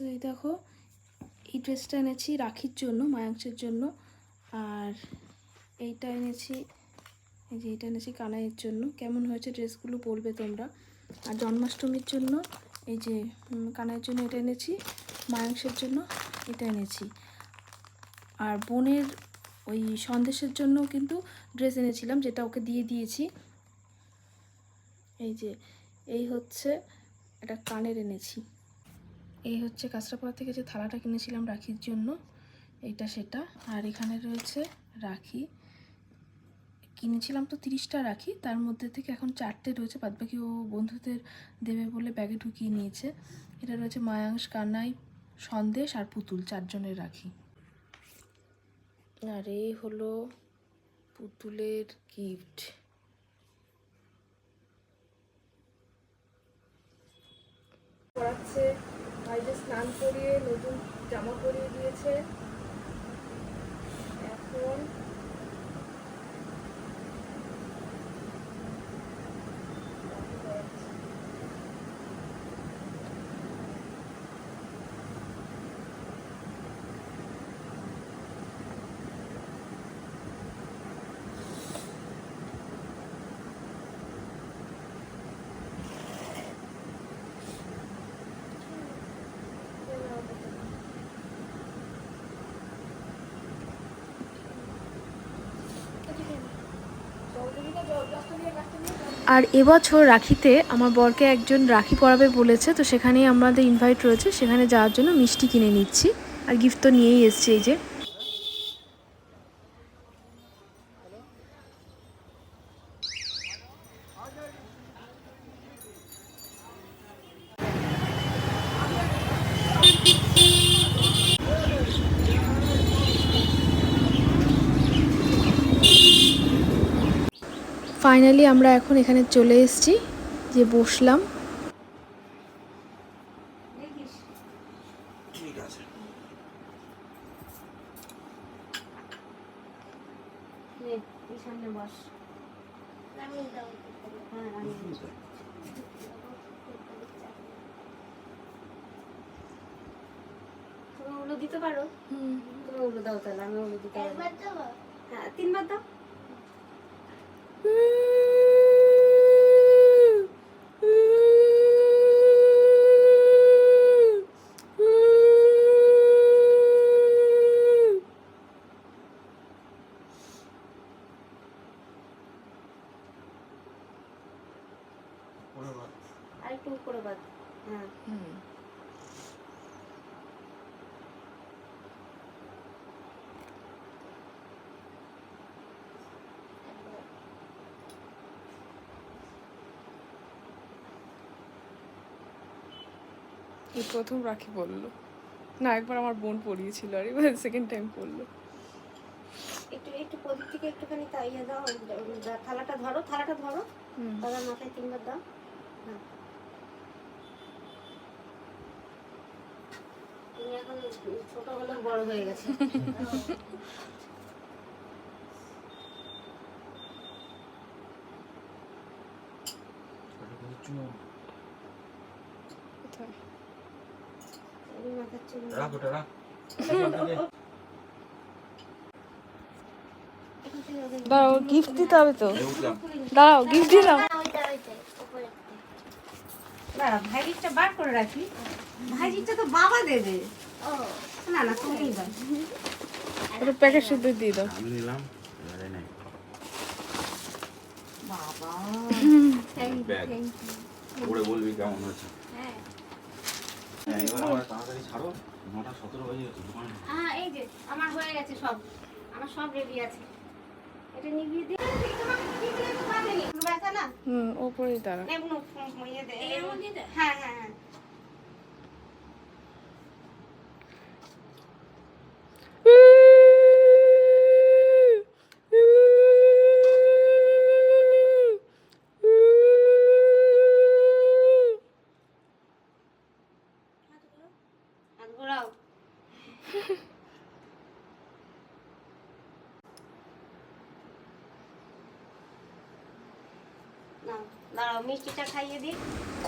তো এই দেখো, এই ড্রেসটা এনেছি রাখির জন্য, মায়াংসের জন্য। আর এইটা এনেছি, এই যে এটা এনেছি কানাইয়ের জন্য। কেমন হয়েছে ড্রেসগুলো বলবে তোমরা। আর জন্মাষ্টমীর জন্য, এই যে কানাইয়ের জন্য এটা এনেছি, মায়াংসের জন্য এটা এনেছি। আর বোনের ওই সন্দেশের জন্য কিন্তু ড্রেস এনেছিলাম, যেটা ওকে দিয়ে দিয়েছি। এই যে, এই হচ্ছে একটা কানের এনেছি। এই হচ্ছে কাঁচরাপাড়া থেকে যে থালাটা কিনেছিলাম রাখির জন্য এটা সেটা। আর এখানে রয়েছে রাখি। কিনেছিলাম তো তিরিশটা রাখি, তার মধ্যে থেকে এখন চারটে রয়েছে, বাদবাকি ও বন্ধুদের দেবে বলে ব্যাগে ঢুকিয়ে নিয়েছে। এটা রয়েছে মায়াংশ কানাই সন্দেশ আর পুতুল, চারজনের রাখি। আর এই হলো পুতুলের গিফট পড়াচ্ছে ভাইদের স্নান করিয়ে নতুন জামা পরিয়ে দিয়েছে। এখন আর এবছর রাখিতে আমার বরকে একজন রাখি পরাবে বলেছে, তো সেখানেই আমাদের ইনভাইট রয়েছে। সেখানে যাওয়ার জন্য মিষ্টি কিনে নিচ্ছি। আর গিফট তো নিয়েই এসছে এই যে। ফাইনালি আমরা এখন এখানে চলে এসেছি যে বসলাম। ঠিক আছে নে, এই সামনে বস। হ্যাঁ, আমি তুমি দিতে পারো তুমি উলু দাও। তাহলে আমি উলু দিতে পারব হ্যাঁ তিনবার দাও। আর একটু উপরে বাদ হ্যাঁ এই প্রথম রাখি বলল না একবার আমার বোন পড়িয়েছিল আর এবার সেকেন্ড টাইম পড়ল। একটু একটু প্রদীপ থেকে একটুখানি তা ইয়ে দাও দা- থালাটা ধরো থালাটা ধরো। দাদার মাথায় তিনবার দাও। হ্যাঁ। তুমি এখন ছোট হলেও বড় হয়ে গেছে এই মাথার চুল রাখ ওটা রাখ। দাঁড়াও গিফট দিতে হবে তো। দাঁড়াও গিফট দিয়ে দাও। ভাইজিটা বার করে রাখি। ভাইজিটা তো বাবা দেবে। না না ওটা প্যাকেট শুদ্ধ দিয়ে দাও। আমি নিলাম এবারে নেই। বাবা। ব্যাগ। পরে বলবি কেমন হ্যাঁ হ্যাঁ এবার আমার তাড়াতাড়ি ছাড়ো নটা সতেরো বাজে গেছে দোকান। হ্যাঁ এই যে আমার হয়ে গেছে সব। আমার সব রেডি আছে। এটা নিভিয়ে দিয়ে হুম ওপরেই দাঁড়া। ইয়ে হ্যাঁ হ্যাঁ হ্যাঁ।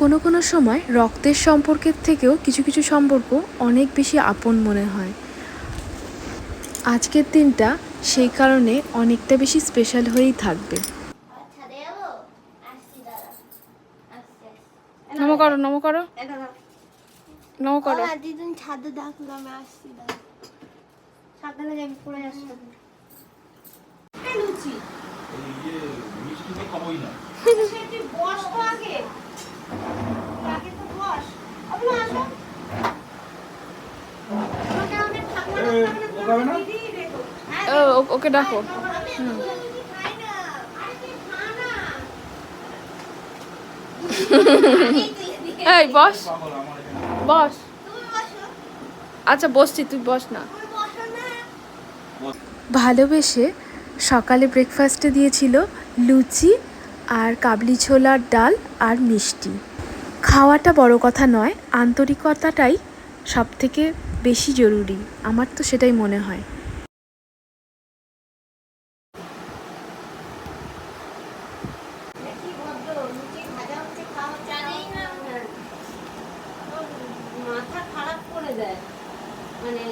কোনো কোনো সময় রক্তের সম্পর্কের থেকেও কিছু কিছু সম্পর্ক অনেক বেশি আপন মনে হয়। আজকের দিনটা সেই কারণে অনেকটা বেশি স্পেশাল হয়েই থাকবে। আচ্ছা আসছি দাদা আসছি নম করো নম করো। নম করো। দিদিন ছাদে ডাকলো আমি আসছি দাদা সাবধানে যাবি পড়ে আসতে লুচি এই মিষ্টি তো খাবোই না। হ্যাঁ ওকে ডাকো। তুই এদিকে এই বস। বস। আচ্ছা বসছি তুই বস না। না। ভালোবেসে সকালে ব্রেকফাস্টে দিয়েছিল লুচি আর কাবলি ছোলার ডাল আর মিষ্টি। খাওয়াটা বড় কথা নয়, আন্তরিকতাটাই সব থেকে বেশি জরুরি, আমার তো সেটাই মনে হয়। মানে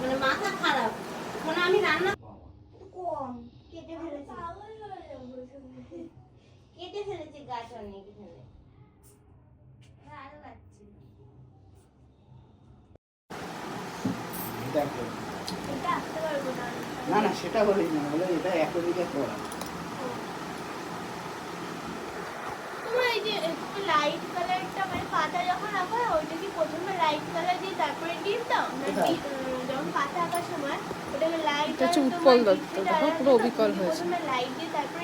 মানে মাথা খারাপ। মানে আমি রান্না কম। কেটে ফেলেছি। কেটে ফেলেছি গাছ অনেক এখানে। আরও না না সেটা বলেই না বলে এটা একদিকে করা তোমার এই যে লাইট কালারটা মানে পাতা যখন আঁকা হয় ওইটা কি প্রথমে লাইট কালার দিয়ে তারপরে ডিপ দাও? যখন পাতা আঁকার সময়? এটা হচ্ছে উৎপল দত্ত, তখন পুরো অবিকল হয়েছে। লাইট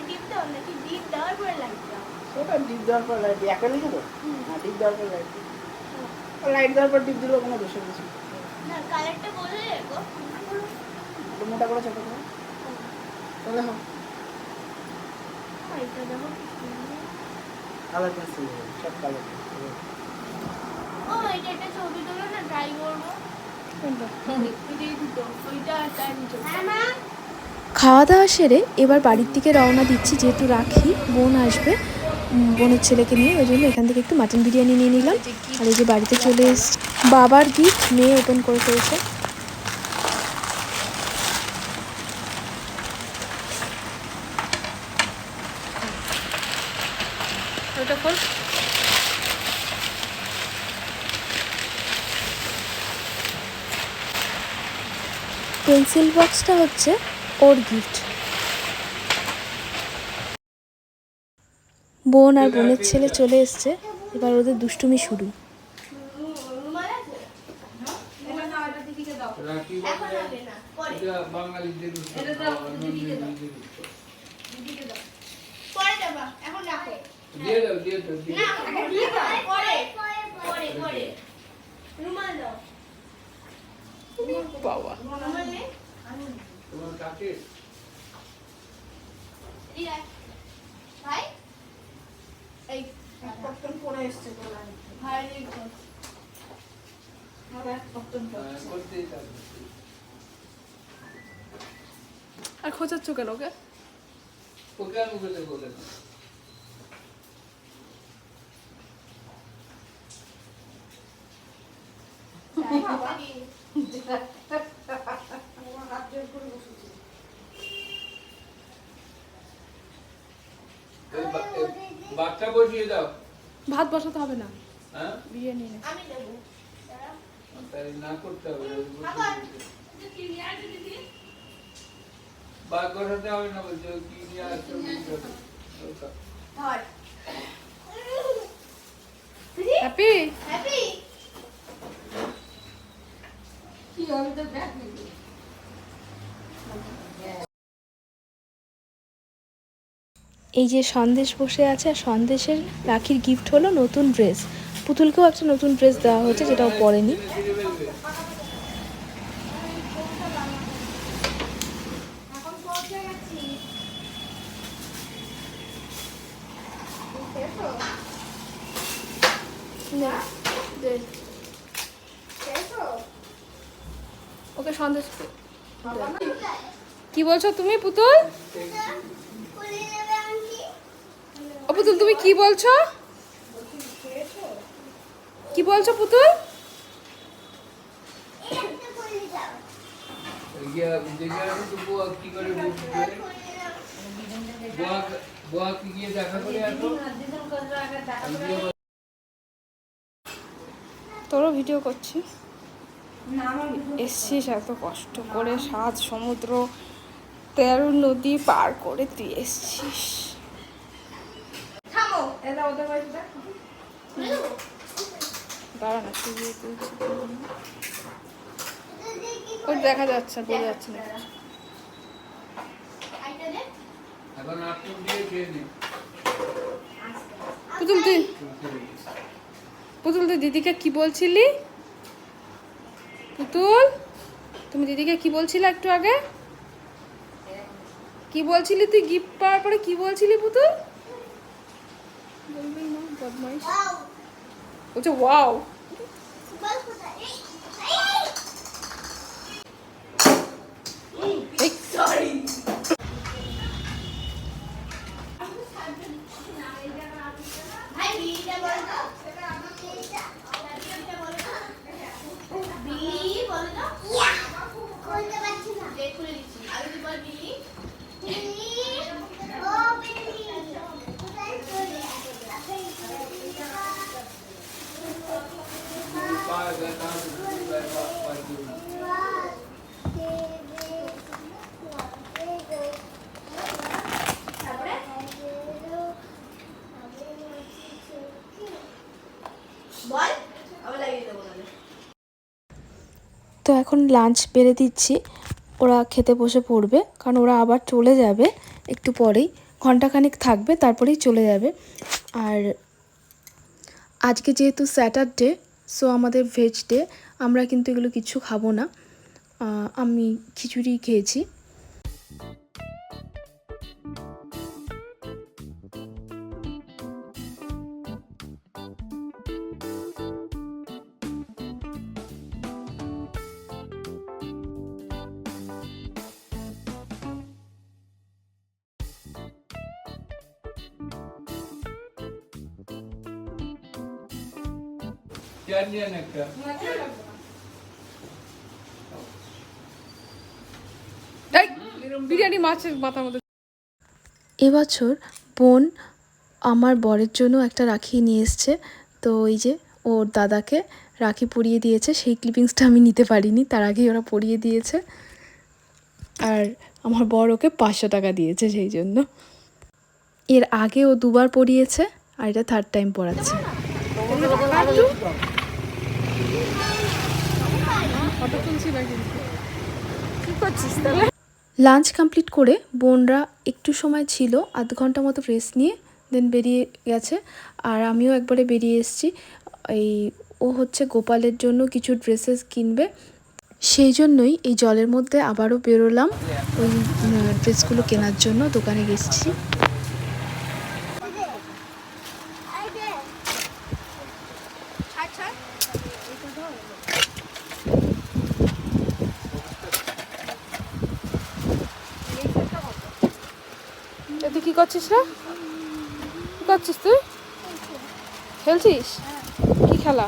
ডিপ দাও নাকি ডিপ দেওয়ার পরে লাইট দাও? ওটা ডিপ দেওয়ার পর লাইট একদিকে তো ডিপ দেওয়ার পর লাইট লাইট দেওয়ার পর ডিপ দিলেও কোনো দোষের কিছু নেই। না কালারটা বলে রেখো। একটু মোটা করে ছোট করে। তাহলে হোক। এটা দেখো কি সুন্দর। কালার পেন্সিল সব কালার ও এটা একটা ছবি তুলো না ট্রাই করব? খাওয়া দাওয়া সেরে এবার বাড়ির দিকে রওনা দিচ্ছি, যেহেতু রাখি, বোন আসবে বোনের ছেলেকে নিয়ে, ওই জন্য এখান থেকে একটু মাটন বিরিয়ানি নিয়ে নিলাম। আর এই যে বাড়িতে চলে এসছি, বাবার গিফট মেয়ে ওপেন করে ফেলছে। পেন্সিল বক্সটা হচ্ছে ওর গিফট। বোন আর বোনের ছেলে চলে এসছে এবার ওদের দুষ্টুমি শুরু। রুমাল আছে এখন হবে না পরে পরে দেবা এখন রাখো দিয়ে দাও। পরে পরে পরে রুমাল দাও বাবা রুমাল নে রিয়া ভাই এই কখন পড়ে এসছে বলা ভাই রেখো আর খোঁচাচ্ছ কেন ওকে? বাচ্চা বসিয়ে দাও। ভাত বসাতে হবে না। হ্যাঁ? বিরিয়ানি আমি দেবো না করতে হবে হবে না বলছে কি নিয়ে আসছে এই যে সন্দেশ বসে আছে আর সন্দেশের রাখির গিফট হলো নতুন ড্রেস পুতুলকেও একটা নতুন ড্রেস দেওয়া হয়েছে যেটাও পরেনি ছিঁড়ে ফেলবে। এখন পৌঁছে গেছি ওকে সন্দেশ কি বলছো তুমি পুতুল ও পুতুল তুমি কি বলছো কি বলছো পুতুল কি করে গিয়ে দেখা করে আসো। তোরও ভিডিও করছি? এসছিস এত কষ্ট করে সাত সমুদ্র তেরো নদী পার করে তুই এসছিস। দাঁড়া না তুই দেখা যাচ্ছে না, বোঝা যাচ্ছে না। এখন আপনি দিয়ে খেয়ে নিন পুতুল তুই পুতুল তুই দিদিকে কি বলছিলি? পুতুল তুমি দিদিকে কি বলছিলে একটু আগে? কি বলছিলি তুই গিফট পাওয়ার পরে? কি বলছিলি পুতুল? বলবি না বদমাইশ। ওয়াও বলছে ওয়াও বল কোথায় এই এই ভাই বিটা বল তো বিটা বল তো বি বল তো ইয়া খুলতে পারছি না দে খুলে দিচ্ছি আর তুই বল বি ও বিলি কোথায় চলে পায়ে ব্যথা ব্যথা পায়ে তো এখন লাঞ্চ বেড়ে দিচ্ছি। ওরা খেতে বসে পড়বে, কারণ ওরা আবার চলে যাবে একটু পরেই। ঘন্টাখানিক থাকবে, তারপরেই চলে যাবে। আর আজকে যেহেতু স্যাটারডে সো আমাদের ভেজ ডে আমরা কিন্তু এগুলো কিছু খাব না। আমি খিচুড়ি খেয়েছি। চেয়ার নিয়ে একটা বিরিয়ানি মাছের মাথার মধ্যে। এবছর বোন আমার বরের জন্য একটা রাখি নিয়ে এসছে। তো ওই যে ওর দাদাকে রাখি পরিয়ে দিয়েছে সেই ক্লিপিংসটা আমি নিতে পারিনি তার আগেই ওরা পরিয়ে দিয়েছে। আর আমার বর ওকে পাঁচশো টাকা দিয়েছে সেই জন্য। এর আগে ও দুবার পরিয়েছে আর এটা থার্ড টাইম পড়াচ্ছে লাঞ্চ কমপ্লিট করে বোনরা একটু সময় ছিল, আধ ঘণ্টা মতো রেস্ট নিয়ে দেন বেরিয়ে গেছে। আর আমিও একবারে বেরিয়ে এসেছি। এই ও হচ্ছে গোপালের জন্য কিছু ড্রেসেস কিনবে। সেই জন্যই এই জলের মধ্যে আবারও বেরোলাম। ওই ড্রেসগুলো কেনার জন্য দোকানে গেছি। তুই কী করছিস রে? কী করছিস তুই? খেলছিস? কি খেলা?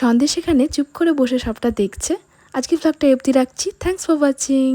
সন্দেশ এখানে চুপ করে বসে সবটা দেখছে। আজকে ব্লগটা অবধি রাখছি। Thanks for watching